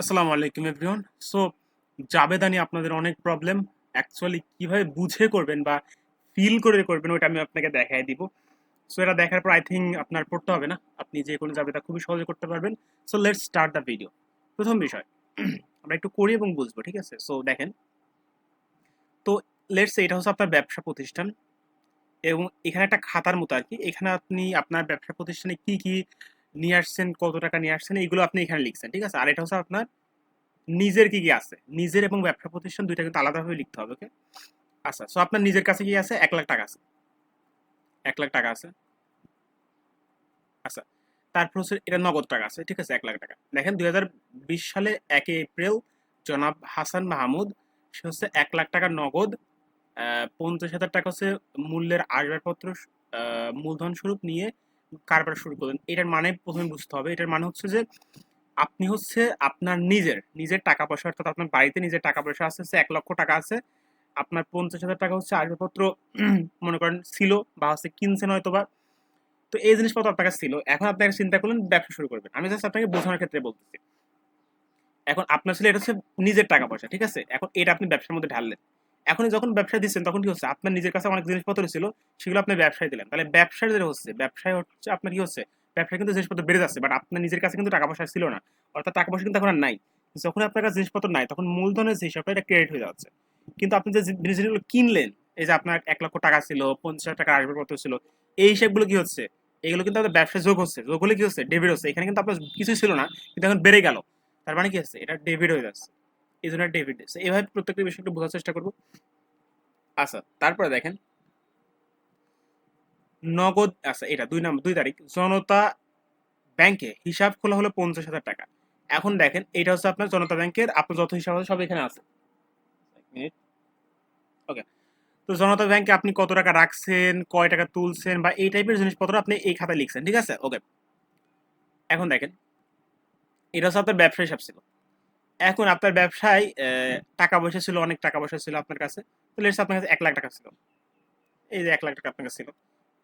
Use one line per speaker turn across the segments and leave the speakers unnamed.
আসসালামু আলাইকুম everyone so জাবেদা নিয়ে আপনাদের অনেক প্রবলেম অ্যাকচুয়ালি কীভাবে বুঝে করবেন বা ফিল করে করবেন ওটা আমি আপনাকে দেখাই দিব। সো এটা দেখার পর আই থিঙ্ক আপনার পড়তে হবে না। আপনি যে কোনো জাবেদা খুবই সহজে করতে পারবেন। So let start the video প্রথম বিষয়, আমরা একটু করি এবং বুঝব, ঠিক আছে? সো দেখেন। তো লেটস এটা হচ্ছে আপনার ব্যবসা প্রতিষ্ঠান এবং এখানে একটা খাতার মতো আর কি। এখানে আপনি আপনার ব্যবসা প্রতিষ্ঠানে কি কি নিয়ে আসছেন, কত টাকা নিয়ে আসছেন এগুলো আপনি এখানে লিখছেন, ঠিক আছে? আর এটা হচ্ছে আপনার নিজের কি কি আছে? নিজের এবং ব্যবসা প্রতিষ্ঠান দুইটা কিন্তু আলাদাভাবে লিখতে হবে, ওকে? আচ্ছা সো আপনার নিজের কাছে কি আছে? এক লাখ টাকা আছে। এক লাখ টাকা আছে। আচ্ছা তারপর হচ্ছে এটা নগদ টাকা আছে, ঠিক আছে? এক লাখ টাকা। দেখেন, দুই সালে এক এপ্রিল জনাব হাসান মাহমুদ, সে হচ্ছে এক লাখ টাকা নগদ পঞ্চাশ হাজার টাকা হচ্ছে মূল্যের আসবাবপত্র মূলধন স্বরূপ নিয়ে কারবার শুরু করলেন এটার মানে প্রথমে বুঝতে হবে। এটার মানে হচ্ছে যে আপনি হচ্ছে আপনার নিজের নিজের টাকা পয়সা অর্থাৎ আপনার বাড়িতে নিজের টাকা পয়সা আছে, হচ্ছে এক লক্ষ টাকা আছে। আপনার পঞ্চাশ হাজার টাকা হচ্ছে আসবাবপত্র মনে করেন ছিল বা হচ্ছে কিনছেন হয়তো বা তো এই জিনিসপত্র আপনার কাছে ছিল। এখন আপনি একটা চিন্তা করলেন ব্যবসা শুরু করবেন। আমি জাস্ট আপনাকে বোঝানোর ক্ষেত্রে বলতেছি। এখন আপনার ছিল এটা হচ্ছে নিজের টাকা পয়সা, ঠিক আছে? এখন এটা আপনি ব্যবসার মধ্যে ঢাললেন। এখন যখন ব্যবসা দিচ্ছেন, তখন কি হচ্ছে? আপনার নিজের কাছে অনেক জিনিসপত্র ছিল, সেগুলো আপনি ব্যবসায় দিলেন। তাহলে ব্যবসার যেটা হচ্ছে, ব্যবসায় হচ্ছে আপনার কি হচ্ছে? ব্যবসায় কিন্তু জিনিসপত্র বেড়ে যাচ্ছে বাট আপনার নিজের কাছে কিন্তু টাকা পয়সা ছিল না। অর্থাৎ টাকা পয়সা কিন্তু এখন আর নাই। যখন আপনার কাছে জিনিসপত্র নাই, তখন মূলধনের যে হিসাবটা, এটা ক্রেডিট হয়ে যাচ্ছে। কিন্তু আপনি যে জিনিসগুলো কিনলেন, এই যে আপনার এক লক্ষ টাকা ছিল, পঞ্চাশ হাজার টাকা আসবাবপত্র ছিল, এই হিসাবগুলো কি হচ্ছে? এগুলো কিন্তু আপনার ব্যবসায় যোগ হচ্ছে। যোগ হলে কি হচ্ছে? ডেবিট হচ্ছে। এখানে কিন্তু আপনার কিছুই ছিল না, কিন্তু এখন বেড়ে গেল। তার মানে কি হচ্ছে? এটা ডেবিট হয়ে যাচ্ছে। এই জন্য ডেবিট দিচ্ছে এভাবে প্রত্যেকটা বিষয় একটু বোঝার চেষ্টা করব। আচ্ছা তারপরে দেখেন। নগদ আচ্ছা এটা দুই নম্বর, দুই তারিখ। জনতা ব্যাংকে হিসাব খোলা হলো পঞ্চাশ হাজার টাকা। এখন দেখেন, এটা হচ্ছে আপনার জনতা ব্যাংকের, আপনার যত হিসাব আছে সব এখানে আছে। ওকে। তো জনতা ব্যাংকে আপনি কত টাকা রাখছেন, কয় টাকা তুলছেন বা এই টাইপের জিনিসপত্র আপনি এই খাতায় লিখছেন, ঠিক আছে? ওকে। এখন দেখেন, এটা হচ্ছে আপনার ব্যবসা হিসাব ছিল। এখন আপনার ব্যবসায় টাকা পয়সা ছিল, অনেক টাকা পয়সা ছিল আপনার কাছে। আপনার কাছে এক লাখ টাকা ছিল। এই যে এক লাখ টাকা আপনার কাছে ছিল।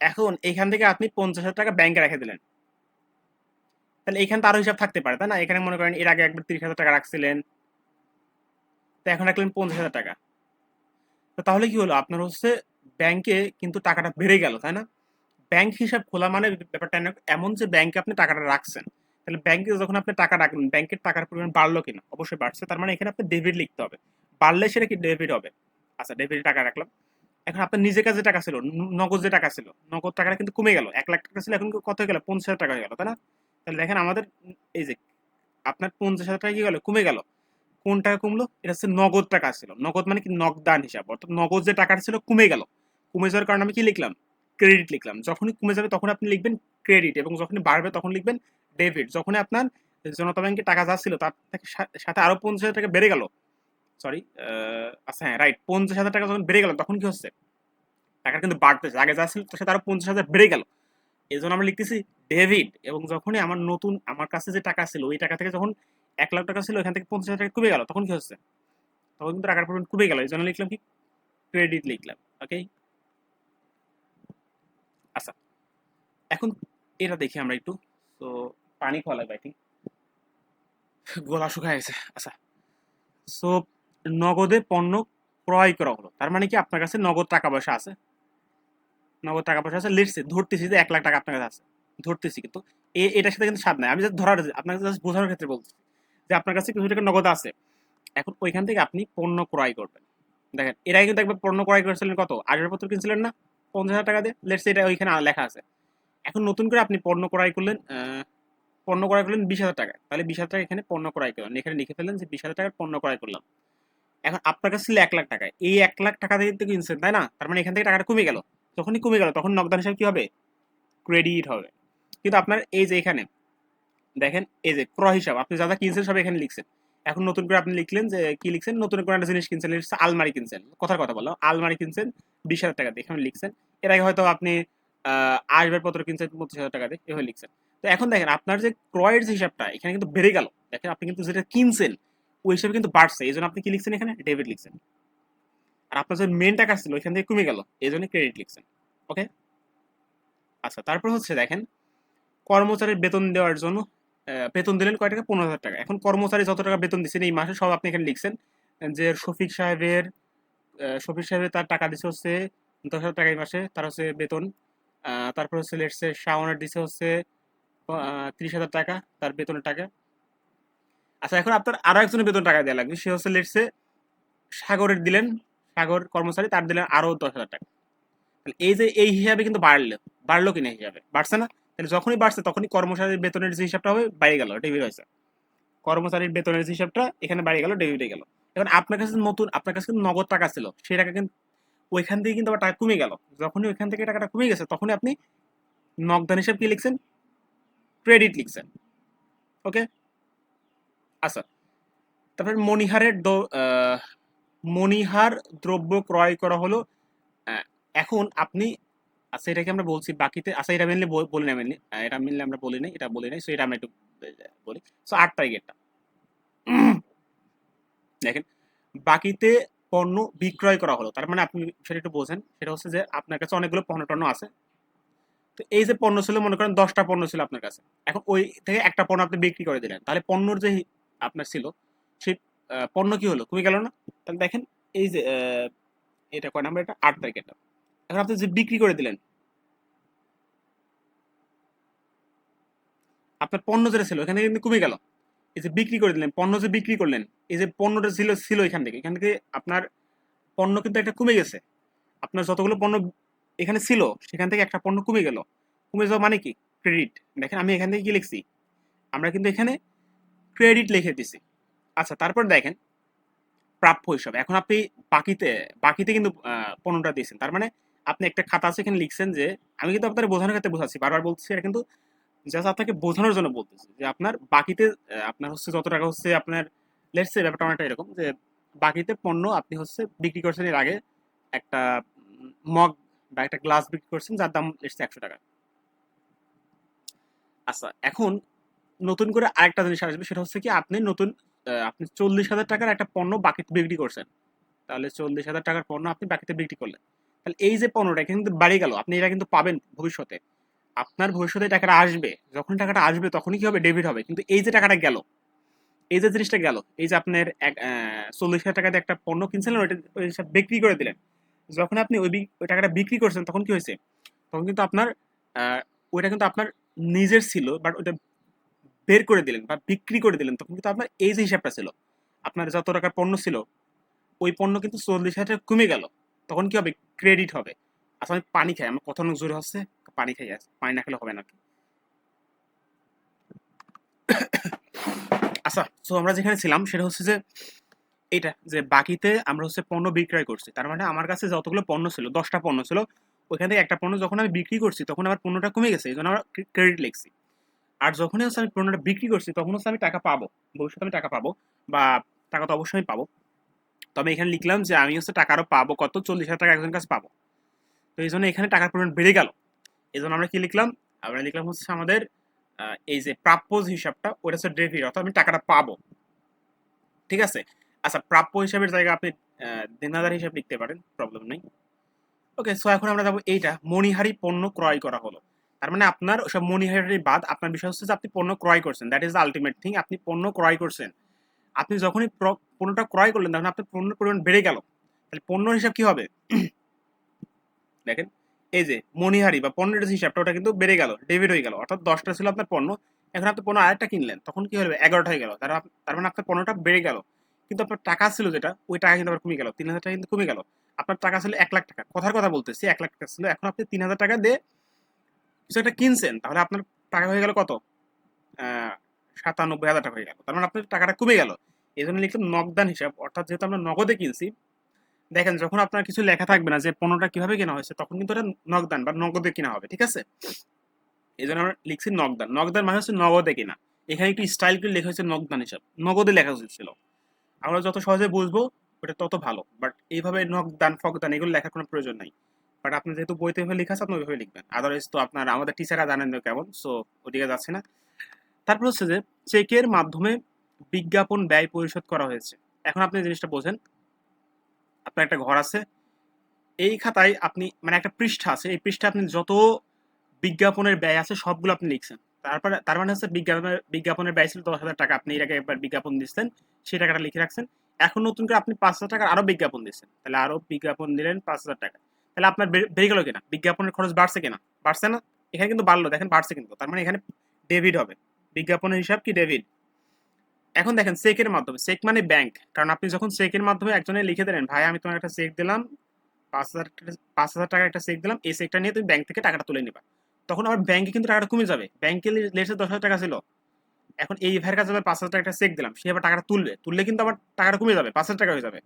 এখন এখান থেকে আপনি পঞ্চাশ হাজার টাকা ব্যাংকে রেখে দিলেন। তাহলে এখানে তো আরও হিসাব থাকতে পারে, তাই না? এখানে মনে করেন এর আগে একবার তিরিশ হাজার টাকা রাখছিলেন। তো এখন রাখলেন পঞ্চাশ হাজার টাকা। তো তাহলে কি হলো? আপনার হচ্ছে ব্যাংকে কিন্তু টাকাটা বেড়ে গেল, তাই না? ব্যাংক হিসাব খোলা মানে ব্যাপারটা এমন যে ব্যাংকে আপনি টাকাটা রাখছেন। তাহলে ব্যাংকে যখন আপনি টাকা রাখবেন ব্যাংকের টাকার পরিমাণ বাড়লো কিনা? অবশ্যই বাড়ছে। তার মানে এখানে আপনি ডেবিট লিখতে হবে। বাড়লে সেটা কি ডেবিট হবে? আচ্ছা ডেবিট টাকা রাখলাম। এখন আপনার নিজের কাছে টাকা ছিল নগদ যে টাকা ছিল, নগদ টাকাটা কিন্তু কমে গেল। এক লাখ টাকা ছিল, এখন কত গেল? পঞ্চাশ হাজার টাকা হয়ে গেল, তাই না? তাহলে দেখেন আমাদের, এই যে আপনার পঞ্চাশ হাজার টাকা কি গেল? কমে গেল। কোন টাকা কমলো? এটা হচ্ছে নগদ টাকা ছিল। নগদ মানে কি? নগদান হিসাব। অর্থাৎ নগদ যে টাকাটা ছিল কমে গেল। কমে যাওয়ার কারণে আমি কি লিখলাম? ক্রেডিট লিখলাম। যখনই কমে যাবে, তখন আপনি লিখবেন ক্রেডিট এবং যখনই বাড়বে, তখন লিখবেন ডেবিট যখন আপনার জনতা ব্যাংকে টাকা যা ছিল তার থেকে সাথে আরও পঞ্চাশ হাজার টাকা বেড়ে গেল। সরি আচ্ছা হ্যাঁ রাইট পঞ্চাশ হাজার টাকা যখন বেড়ে গেল, তখন কি হচ্ছে? টাকা কিন্তু বাড়তেছে, আগে যা ছিল তার সাথে আরও পঞ্চাশ হাজার বেড়ে গেল। এই জন্য আমরা লিখতেছি ডেভিড, এবং যখনই আমার নতুন, আমার কাছে যে টাকা ছিল, ওই টাকা থেকে যখন এক লাখ টাকা ছিল এখান থেকে পঞ্চাশ হাজার টাকা কমে গেল, তখন কি হচ্ছে? তখন কিন্তু টাকার পরিমাণ কমে গেল এই জন্য লিখলাম কি? ক্রেডিট লিখলাম ওকে আচ্ছা এখন এটা দেখি আমরা একটু তো পানি খাওয়া লাগবে থিঙ্ক গলা শুকায় গেছে আচ্ছা। সো নগদে পণ্য ক্রয় করা হলো। তার মানে কি আপনার কাছে নগদ টাকা পয়সা আছে? নগদ টাকা পয়সা আছে লিখছে ধরতেছি যে এক লাখ টাকা আপনার কাছে আছে। ধরতেছি কিন্তু এটার সাথে কিন্তু স্বাদ নাই। আমি জাস্ট ধরার আপনাকে জাস্ট বোঝানোর ক্ষেত্রে বলছি যে আপনার কাছে কিছু টাকা নগদ আছে। এখন ওইখান থেকে আপনি পণ্য ক্রয় করবেন। দেখেন, এর আগে কিন্তু একবার পণ্য ক্রয় করেছিলেন কত? আসবাবপত্র কিনছিলেন না? পঞ্চাশ হাজার টাকা দিয়ে? লেটস এটা ওইখানে লেখা আছে। এখন নতুন করে আপনি পণ্য ক্রয় করলেন পণ্য ক্রয় করলেন বিশ হাজার টাকা তাহলে বিশ হাজার টাকা এখানে পণ্য ক্রয় করলেন। এখানে লিখে ফেললেন যে বিশ হাজার টাকার পণ্য ক্রয় করলাম। এখন আপনার কাছে ছিল এক লাখ টাকা। এই এক লাখ টাকা থেকে কিনছেন, তাই না? তার মানে এখান থেকে টাকাটা কমে গেল। যখনই কমে গেল, তখন নগদান হিসাবে কি হবে? ক্রেডিট হবে। কিন্তু আপনার এই যে এখানে, দেখেন এই যে ক্রয় হিসাব, আপনি যা যা কিনছেন সব এখানে লিখছেন। এখন নতুন করে আপনি লিখলেন যে কি লিখছেন? নতুন করে একটা জিনিস কিনছেন আলমারি কিনছেন। কথার কথা বলো, আলমারি কিনছেন বিশ হাজার টাকা দিয়ে। এখানে লিখছেন। এর আগে হয়তো আপনি আসবাবপত্র কিনছেন পঁচিশ হাজার টাকা দিয়ে, এভাবে লিখছেন। তো এখন দেখেন, আপনার যে ক্রয়ের যে হিসাবটা, এখানে কিন্তু বেড়ে গেল। দেখেন, আপনি কিন্তু যেটা কিনছেন, ওই হিসাবে কিন্তু বাড়ছে। এই জন্য আপনি কি লিখছেন এখানে? ডেবিট লিখছেন। আর আপনার যে মেন টাকা ছিল, ওইখান থেকে কমে গেল। এই জন্য ক্রেডিট লিখছেন। ওকে আচ্ছা তারপর হচ্ছে দেখেন, কর্মচারীর বেতন দেওয়ার জন্য বেতন দিলেন কয় টাকা? পনেরো হাজার টাকা। এখন কর্মচারী যত টাকা বেতন দিচ্ছেন, এই মাসে সব আপনি এখানে লিখছেন যে শফিক সাহেবের শফিক সাহেবের তার টাকা দিচ্ছে হচ্ছে দশ হাজার টাকা এই মাসে। তার হচ্ছে বেতন তারপর হচ্ছে লেটসে শাওনের দিচ্ছে হচ্ছে ত্রিশ হাজার টাকা, তার বেতনের টাকা। আচ্ছা এখন আপনার আরও একজনের বেতন টাকা দেওয়া লাগবে। সে হচ্ছে লেটসে সাগরের দিলেন, সাগর কর্মচারী, তার দিলেন আরও দশ হাজার টাকা। তাহলে এই যে, এই হিসাবে কিন্তু বাড়লো বাড়লো কিনা হিসাবে? বাড়ছে না? তাহলে যখনই বাড়ছে, তখনই কর্মচারীর বেতনের যে হিসাবটা হবে, বেড়ে গেল ডেবিট হয়েছে। কর্মচারীর বেতনের যে হিসাবটা, এখানে বেড়ে গেল ডেবিট হয়ে গেল। এখন আপনার কাছে নতুন, আপনার কাছে কিন্তু নগদ টাকা ছিল সেই টাকা কিন্তু, ওইখান থেকে কিন্তু আবার টাকা কমে গেল। যখনই ওইখান থেকে টাকাটা কমে গেছে, তখনই আপনি নগদান হিসাব কি লিখছেন? ক্রেডিট লিখছেন। ওকে? আচ্ছা। তারপরে মণিহারের মণিহার দ্রব্য ক্রয় করা হলো। এখন আপনি আচ্ছা এটাকে আমরা বলছি বাকিতে আচ্ছা এটা মেনলি বলি না মেনলি এটা মেনলি আমরা বলি নাই, এটা বলি নাই সো এটা আমরা একটু বলি। সো আট তারিখেরটা। দেখেন, বাকিতে পণ্য বিক্রয় করা হলো। তার মানে আপনি সেটা একটু বোঝেন। সেটা হচ্ছে যে আপনার কাছে অনেকগুলো পণ্য টণ্য আছে। এই যে পণ্য ছিল, মনে করেন দশটা পণ্য ছিল আপনার কাছে। এখন ওই থেকে একটা পণ্য আপনি বিক্রি করে দিলেন। তাহলে পণ্যর যে আপনার ছিল, সেই পণ্য কি হলো? কমে গেল না? তাহলে দেখেন, এই যে এটা কয় নাম্বার? এটা আট তারিখ এটা এখন আপনি যে বিক্রি করে দিলেন, আপনার পণ্য যেটা ছিল, এখানে কিন্তু কমে গেল। এই যে বিক্রি করে দিলেন, পণ্য যে বিক্রি করলেন, এই যে পণ্যটা ছিল ছিল এখান থেকে। এখান থেকে আপনার পণ্য কিন্তু একটা কমে গেছে। আপনার যতগুলো পণ্য এখানে ছিল, সেখান থেকে একটা পণ্য কমে গেল। কমে যাওয়া মানে কি? ক্রেডিট দেখেন, আমি এখান থেকে কি লিখছি? আমরা কিন্তু এখানে ক্রেডিট লিখে দিছি। আচ্ছা তারপর দেখেন, প্রাপ্য হিসাবে। এখন আপনি বাকিতে বাকিতে কিন্তু পণ্যটা দিয়েছেন। তার মানে আপনি একটা খাতা আছে, এখানে লিখছেন যে, আমি কিন্তু আপনার বোঝানোর ক্ষেত্রে বোঝাচ্ছি, বারবার বলছি, এটা কিন্তু জাস্ট আপনাকে বোঝানোর জন্য বলতেছি যে, আপনার বাকিতে আপনার হচ্ছে যত টাকা হচ্ছে আপনার লেটস ব্যাপারটা অনেকটা এরকম যে, বাকিতে পণ্য আপনি হচ্ছে বিক্রি করছেন এর আগে একটা মগ বা একটা গ্লাস বিক্রি করছেন, যার দাম লেটস একশো টাকা। আচ্ছা এখন নতুন করে আরেকটা জিনিস আসবে, সেটা হচ্ছে কি আপনি নতুন আপনি চল্লিশ হাজার টাকার একটা পণ্য বাকিতে বিক্রি করছেন। তাহলে চল্লিশ হাজার টাকার পণ্য আপনি বাকিতে বিক্রি করলেন। তাহলে এই যে পণ্যটা কিন্তু বাড়ি গেল, আপনি এটা কিন্তু পাবেন ভবিষ্যতে। আপনার ভবিষ্যতে টাকাটা আসবে, যখন টাকাটা আসবে তখনই কি হবে? ডেবিট হবে। কিন্তু এই যে টাকাটা গেল, এই যে জিনিসটা গেল, এই যে আপনার চল্লিশ হাজার টাকা দিয়ে একটা পণ্য কিনছিলেন ওইটা বিক্রি করে দিলেন। যখন আপনি ওই ওই টাকাটা বিক্রি করছেন, তখন কি হয়েছে? তখন কিন্তু আপনার ওইটা কিন্তু আপনার নিজের ছিল বাট ওইটা বের করে দিলেন বা বিক্রি করে দিলেন, তখন কিন্তু আপনার এই যে হিসাবটা ছিল, আপনার যত টাকার পণ্য ছিল, ওই পণ্য কিন্তু চল্লিশ হাজার টাকা কমে গেল। তখন কি হবে? ক্রেডিট হবে। আচ্ছা আমি পানি খাই, আমার কথা অনেক জোরে হচ্ছে, পানি খাই আছে পানি না খেলে হবে নাকি? আচ্ছা তো আমরা যেখানে ছিলাম, সেটা হচ্ছে যে এটা যে বাকিতে আমরা হচ্ছে পণ্য বিক্রয় করছি। তার মানে আমার কাছে যতগুলো পণ্য ছিল, দশটা পণ্য ছিল ওইখান থেকে একটা পণ্য যখন আমি বিক্রি করছি, তখন আমার পণ্যটা কমে গেছে এই জন্য আমরা ক্রেডিট লিখছি আর যখনই হচ্ছে আমি পণ্যটা বিক্রি করছি, তখন হচ্ছে আমি টাকা পাবো, ভবিষ্যতে আমি টাকা পাবো, বা টাকা তো অবশ্যই পাবো। তবে এখানে লিখলাম যে আমি হচ্ছে টাকা আরও পাবো, কত? চল্লিশ হাজার টাকা একজনের কাছে পাবো। তো এই জন্য এখানে টাকার পরিমাণ বেড়ে গেল। এই জন্য আমরা কি লিখলাম? আমরা লিখলাম হচ্ছে আমাদের এই যে প্রাপ্য হিসাবটা, ওটা হচ্ছে ডেবিট অর্থাৎ আমি টাকাটা পাবো। ঠিক আছে? আচ্ছা প্রাপ্য হিসাবের জায়গায় আপনি দেনাদার হিসাব লিখতে পারেন প্রবলেম নেই। ওকে সো এখন আমরা যাব এইটা, মণিহারি পণ্য ক্রয় করা হলো। তার মানে আপনার সব মণিহারি বাদ, আপনার বিষয় হচ্ছে যে আপনি পণ্য ক্রয় করছেন that is the ultimate thing আপনি পণ্য ক্রয় করছেন। আপনি যখনই পণ্যটা ক্রয় করলেন, তখন আপনার পণ্যের পরিমাণ বেড়ে গেল। তাহলে পণ্য হিসাব কি হবে? দেখেন, এই যে মণিহারি বা পণ্যের হিসাবটা, ওটা কিন্তু বেড়ে গেল, ডেবিট হয়ে গেল, অর্থাৎ দশটা ছিল আপনার পণ্য, এখন আপনি পণ্য আরেকটা কিনলেন, তখন কি হবে এগারোটা হয়ে গেল, তার তার মানে আপনার পণ্যটা বেড়ে গেল। কিন্তু আপনার টাকা ছিল যেটা, ওই টাকা কিন্তু আবার কমে গেল। তিন হাজার টাকা কিন্তু কমে গেল। আপনার টাকা ছিল এক লাখ টাকা। কথার কথা বলতেছি, এক লাখ টাকা ছিল। এখন আপনি তিন হাজার টাকা দিয়ে কিছু একটা কিনছেন, তাহলে আপনার টাকা হয়ে গেল কত? সাতানব্বই হাজার টাকা হয়ে গেল। তার মানে আপনার টাকাটা কমে গেল। এই জন্য লিখলাম নগদান হিসাব, অর্থাৎ যেহেতু আমরা নগদে কিনছি, দেখেন যখন আপনার কিছু লেখা থাকবে না যে পণ্যটা কীভাবে কেনা হয়েছে, তখন কিন্তু এটা নগদান বা নগদে কেনা হবে, ঠিক আছে? এই জন্য আমরা লিখছি নগদান। নগদান মানে হচ্ছে নগদে কেনা। এখানে একটু স্টাইল করে লেখা হয়েছে নগদান হিসাব। নগদে লেখা উচিত ছিল আমরা যত সহজে বুঝব, ওটা তত ভালো। বাট এইভাবে নগদান ফগদান এগুলো লেখার কোনো প্রয়োজন নাই। বাট আপনি যেহেতু বইতে এভাবে লেখা আছে আপনি ওইভাবে লিখবেন। আদারওয়াইজ তো আপনার, আমাদের টিচাররা জানেন না কেমন সো ওদিকে যাচ্ছে না। তারপর হচ্ছে যে চেকের মাধ্যমে বিজ্ঞাপন ব্যয় পরিশোধ করা হয়েছে। এখন আপনি জিনিসটা বোঝেন, আপনার একটা ঘর আছে, এই খাতায় আপনি মানে একটা পৃষ্ঠা আছে, এই পৃষ্ঠা আপনি যত বিজ্ঞাপনের ব্যয় আছে, সবগুলো আপনি লিখছেন। তারপরে, তার মানে হচ্ছে বিজ্ঞাপনের বিজ্ঞাপনের ব্যয় ছিল দশ হাজার টাকা। আপনি এর আগে একবার বিজ্ঞাপন দিচ্ছেন সেই টাকাটা লিখে রাখছেন। এখন নতুন করে আপনি পাঁচ হাজার টাকার আরও বিজ্ঞাপন দিচ্ছেন তাহলে আরও বিজ্ঞাপন দিলেন পাঁচ হাজার টাকা। তাহলে আপনার বেড়ে গেল কিনা? বিজ্ঞাপনের খরচ বাড়ছে কিনা? বাড়ছে না? এখানে কিন্তু বাড়লো, দেখেন বাড়ছে কিন্তু। তার মানে এখানে ডেবিট হবে। বিজ্ঞাপনের হিসাব কি ডেবিট এখন দেখেন চেকের মাধ্যমে, চেক মানে ব্যাংক। কারণ আপনি যখন চেকের মাধ্যমে একজনে লিখে দিলেন, ভাই, আমি তোমার একটা চেক দিলাম, পাঁচ হাজার পাঁচ হাজার টাকার একটা চেক দিলাম, এই চেকটা নিয়ে তুমি ব্যাংক থেকে টাকাটা তুলে নিবা। তখন আমার ব্যাংকে কিন্তু টাকাটা কমে যাবে। ব্যাংকে লেসে দশ হাজার টাকা ছিল। এখন এই ভাইয়ের কাছে পাঁচ হাজার টাকা চেক দিলাম। সে আবার টাকাটা তুলবে। তুললে কিন্তু আবার টাকাটা কমে যাবে, পাঁচ হাজার টাকা হয়ে যাবে।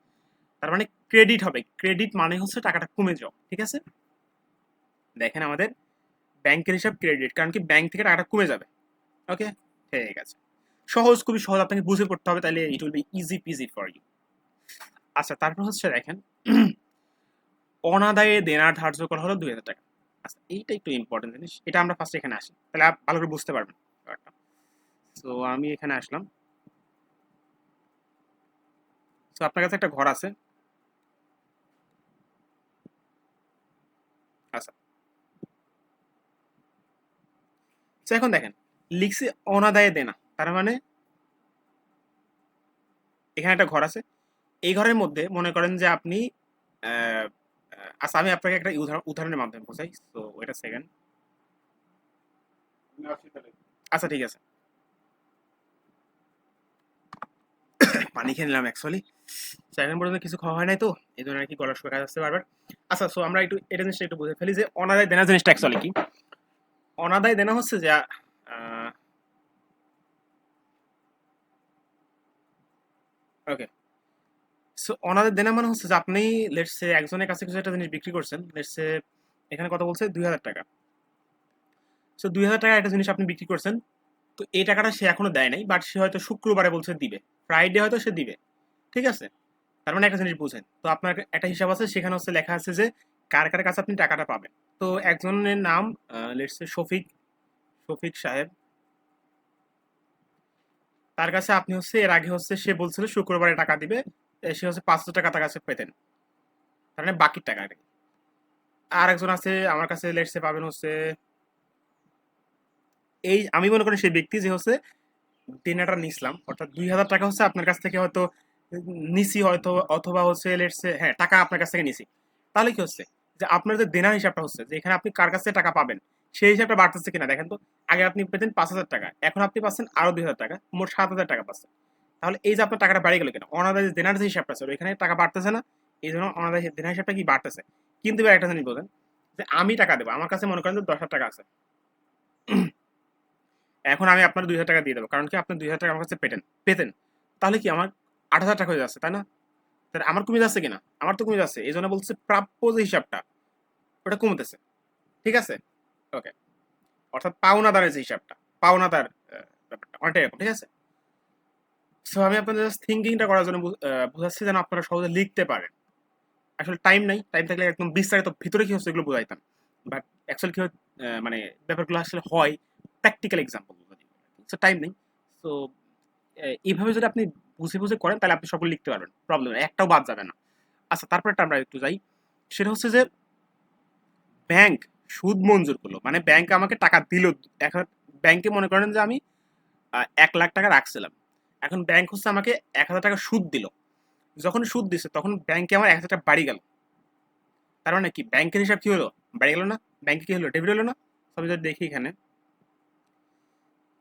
তার মানে ক্রেডিট হবে। ক্রেডিট মানে হচ্ছে টাকাটা কমে যাও, ঠিক আছে? দেখেন আমাদের ব্যাংকের হিসাব ক্রেডিট কারণ কি ব্যাংক থেকে টাকাটা কমে যাবে। ওকে ঠিক আছে। সহজ, খুবই সহজ। আপনাকে বুঝে পড়তে হবে তাহলে it will be easy peasy for you আচ্ছা তারপর হচ্ছে দেখেন, অনাদায়ে দেনার ধার্য করা হলো দুই হাজার টাকা। আচ্ছা এইটা একটু ইম্পর্টেন্ট জিনিস। এটা আমরা ফার্স্ট এখানে আসি। তাহলে আপ ভালো করে বুঝতে পারবেন ব্যাপারটা। তো আমি এখানে আসলাম। তো আপনার কাছে একটা ঘর আছে। আচ্ছা। তো এখন দেখেন, লিখছে অনাদায়ে দেনা। তার মানে এখানে একটা ঘর আছে। এই ঘরের মধ্যে মনে করেন যে আপনি আচ্ছা আমি আপনাকে একটা উদাহরণের মাধ্যমে বোঝাই। তো ওইটা সেকেন্ড আচ্ছা ঠিক আছে। পানি খেয়ে নিলাম অ্যাকচুয়ালি সেকেন্ড পর্যন্ত কিছু খাওয়া হয় নাই তো এই জন্য আর কি গলার শুকায় আসতে বারবার। আচ্ছা সো আমরা একটু এটা জিনিসটা একটু বুঝে ফেলি যে অনাদায় দেনা জিনিসটা অ্যাকচুয়ালি কি? অনাদায় দেনা হচ্ছে যে ওকে সো দেনা মানে হচ্ছে যে আপনি লেটসে একজনের কাছে কিছু একটা জিনিস বিক্রি করছেন লেটসে এখানে কথা বলছে দুই হাজার টাকা। সো দুই হাজার টাকা একটা জিনিস আপনি বিক্রি করছেন, তো এই টাকাটা সে এখনও দেয় নাই বাট সে হয়তো শুক্রবারে বলছে দিবে। ফ্রাইডে হয়তো সে দিবে, ঠিক আছে? তার মানে একটা জিনিস বুঝেন। তো আপনার একটা হিসাব আছে, সেখানে হচ্ছে লেখা আছে যে কার কার কাছে আপনি টাকাটা পাবেন। তো একজনের নাম লেটস শফিক শফিক সাহেব। তার কাছে আপনি হচ্ছে, এর আগে হচ্ছে সে বলছিল শুক্রবারে টাকা দিবে সে হচ্ছে পাঁচশো টাকা তার কাছে পেতেন। তার মানে বাকির টাকা আর একজন আছে, আমার কাছে লেটসে পাবেন হচ্ছে এই, আমি মনে করি সেই ব্যক্তি যে হচ্ছে দেনাটা নিছিলাম, অর্থাৎ দুই হাজার টাকা হচ্ছে আপনার কাছ থেকে হয়তো নিছি হয়তো, অথবা হচ্ছে লেটসে হ্যাঁ টাকা আপনার কাছ থেকে নিছি। তাহলে কি হচ্ছে? যে আপনার যে দেনার হিসাবটা হচ্ছে, যে এখানে আপনি কার কাছ টাকা পাবেন, সেই হিসাবটা বাড়তেছে কিনা? দেখেন তো, আগে আপনি পেতেন পাঁচ হাজার টাকা, এখন আপনি পাচ্ছেন আরও দুই হাজার টাকা, মোট সাত হাজার টাকা পাচ্ছেন। তাহলে এই যে আপনার টাকাটা বাড়ি গেল কিনা? অনাদায় দেনার হিসাবটা ছিল এখানে টাকা বাড়তেছে না। এই জন্য অনাদায় দেনার হিসাবটা কি বাড়তেছে? কিন্তু একটা জিনিস বলেন, যে আমি টাকা দেবো, আমার কাছে মনে করেন যে দশ হাজার টাকা আছে। এখন আমি আপনার দুই হাজার টাকা দিয়ে দেবো, কারণ কি আপনি দুই হাজার টাকা আমার কাছে পেতেন পেতেন। তাহলে কি আমার আট হাজার টাকা হয়ে যাচ্ছে, তাই না? তাহলে আমার কমে যাচ্ছে কিনা? আমার তো কমে যাচ্ছে, এই জন্য বলছে প্রাপ্য যে হিসাবটা, ওটা কমতেছে। ঠিক আছে? ওকে অর্থাৎ পাওনাদারের যে হিসাবটা, পাওনাদার ব্যাপারটা অনেকটা এরকম, ঠিক আছে? সো আমি আপনাদের থিঙ্কিংটা করার জন্য বোঝাচ্ছি যেন আপনারা সহজে লিখতে পারেন। আসলে টাইম নাই টাইম থাকলে একদম বিস্তারিত ভিতরে কি হচ্ছে এগুলো বোঝাইতাম। বাট অ্যাকচুয়ালি কি মানে ব্যাপারগুলো আসলে হয় প্র্যাকটিক্যাল এক্সাম্পল সো টাইম নেই। সো এইভাবে যদি আপনি বুঝে বুঝে করেন, তাহলে আপনি সবগুলো লিখতে পারবেন। প্রবলেম একটাও বাদ যাবে না। আচ্ছা তারপরে আমরা একটু যাই। সেটা হচ্ছে যে ব্যাংক সুদ মঞ্জুর করল। মানে ব্যাংক আমাকে টাকা দিল। ব্যাংকে মনে করেন যে আমি এক লাখ টাকা রাখছিলাম। এখন ব্যাংক হচ্ছে আমাকে এক হাজার টাকা সুদ দিল। যখন সুদ দিছে, তখন ব্যাংকে আমার এক হাজার টাকা বাড়ি গেল। তার মানে কি? ব্যাংকের হিসাব কি হলো? বাড়ি গেল না? ব্যাংকে কি হলো? ডেবিট হলো না? সবই যদি দেখি এখানে।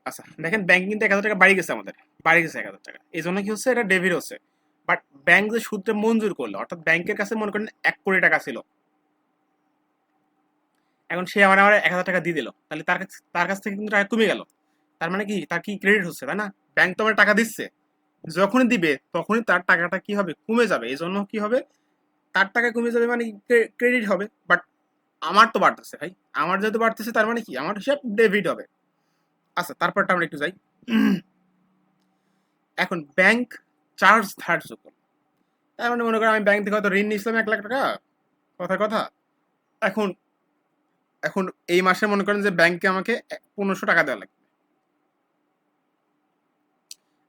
আচ্ছা দেখেন ব্যাংক কিন্তু এক হাজার টাকা বাড়ি গেছে আমাদের। বাড়ি গেছে এক হাজার টাকা। এই জন্য কি হচ্ছে? এটা ডেবিট হচ্ছে। বাট ব্যাংক যে সুদটা মঞ্জুর করল, অর্থাৎ ব্যাংকের কাছে মনে করেন এক কোটি টাকা ছিল। এখন সে আমার আমার এক হাজার টাকা দিয়ে দিল। তাহলে তার কাছে, তার কাছ থেকে কিন্তু টাকা কমে গেল। তার মানে কি? তার কি ক্রেডিট হচ্ছে, তাই না? ব্যাংক তো আমার টাকা দিচ্ছে। যখনই দিবে, তখনই তার টাকাটা কি হবে? কমে যাবে। এই জন্য কি হবে? তার টাকা কমে যাবে মানে ক্রেডিট হবে। বাট আমার তো বাড়তেছে ভাই। আমার যেহেতু বাড়তেছে, তার মানে কি? আমার হিসাব ডেবিট হবে। আচ্ছা তারপরটা আমরা একটু যাই। এখন ব্যাংক চার্জ ধার্য করল। তার মানে মনে করেন আমি ব্যাংক থেকে হয়তো ঋণ নিয়েছিলাম এক লাখ টাকা। কথা কথা। এখন এখন এই মাসে মনে করেন যে ব্যাংকে আমাকে পনেরোশো টাকা দেওয়া লাগবে।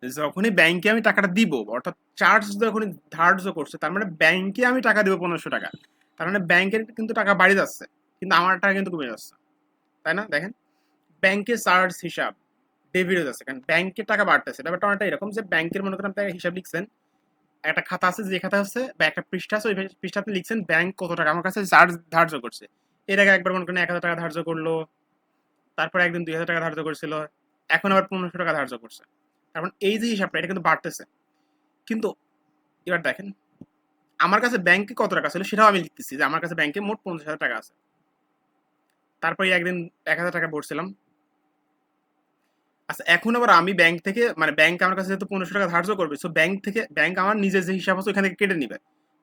যখনই ব্যাংকে আমি টাকাটা দিব, অর্থাৎ চার্জ যখনই ধার্য করছে, তার মানে ব্যাংকে আমি টাকা দিব পনেরোশো টাকা। তার মানে ব্যাংকের কিন্তু টাকা বাড়ি যাচ্ছে, কিন্তু আমার টাকা কিন্তু কমে যাচ্ছে। তাই না? দেখেন ব্যাংকের চার্জ হিসাব ডেবিট আছে কারণ ব্যাংকের টাকা বাড়তেছে। ব্যাপারটা অনেকটা এরকম যে ব্যাংকের মনে করেন হিসাব লিখছেন, একটা খাতা আছে, যে খাতা আছে, বা একটা পৃষ্ঠা আছে, ওই পৃষ্ঠাতে লিখছেন ব্যাংক কত টাকা, আমার কাছে চার্জ ধার্য করছে। এর আগে একবার মনে করেন এক হাজার টাকা ধার্য করল, তারপরে একদিন দুই হাজার টাকা ধার্য করছিল, এখন আবার পনেরোশো টাকা ধার্য করছে। কারণ এই যে হিসাবটা এটা কিন্তু বাড়তেছে। কিন্তু এবার দেখেন, আমার কাছে ব্যাংকে কত টাকা ছিল সেটাও আমি লিখতেছি যে আমার কাছে ব্যাংকে মোট পঞ্চাশ হাজার টাকা আছে। তারপরে একদিন এক হাজার টাকা ভরছিলাম। আচ্ছা এখন আবার আমি ব্যাংক থেকে মানে ব্যাংক আমার কাছে যেহেতু পনেরোশো টাকা ধার্য করবে সো ব্যাংক থেকে ব্যাংক আমার নিজের যে হিসাব আছে ওখান থেকে কেটে নিবে।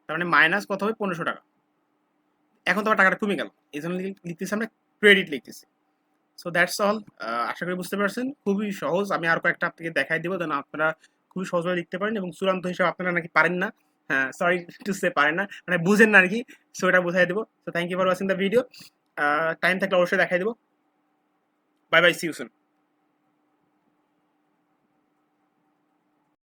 তার মানে মাইনাস কত হবে? পনেরোশো টাকা। এখন তো আমার টাকাটা কমে গেল। এই জন্য লিখতেছি আমরা ক্রেডিট লিখতেছি। সো দ্যাটস অল আশা করি বুঝতে পারছেন। খুবই সহজ। আমি আর কয়েকটা আপনাকে দেখাই দেবো যেন আপনারা খুবই সহজভাবে লিখতে পারেন এবং চূড়ান্ত হিসাবে আপনারা নাকি পারেন না। হ্যাঁ সরি টু সে পারেন না। মানে বুঝেন না আর কি সো এটা বোঝাই দেবো। So thank you for watching the video time থাকলে অবশ্যই দেখাই দেবো। Bye bye see you soon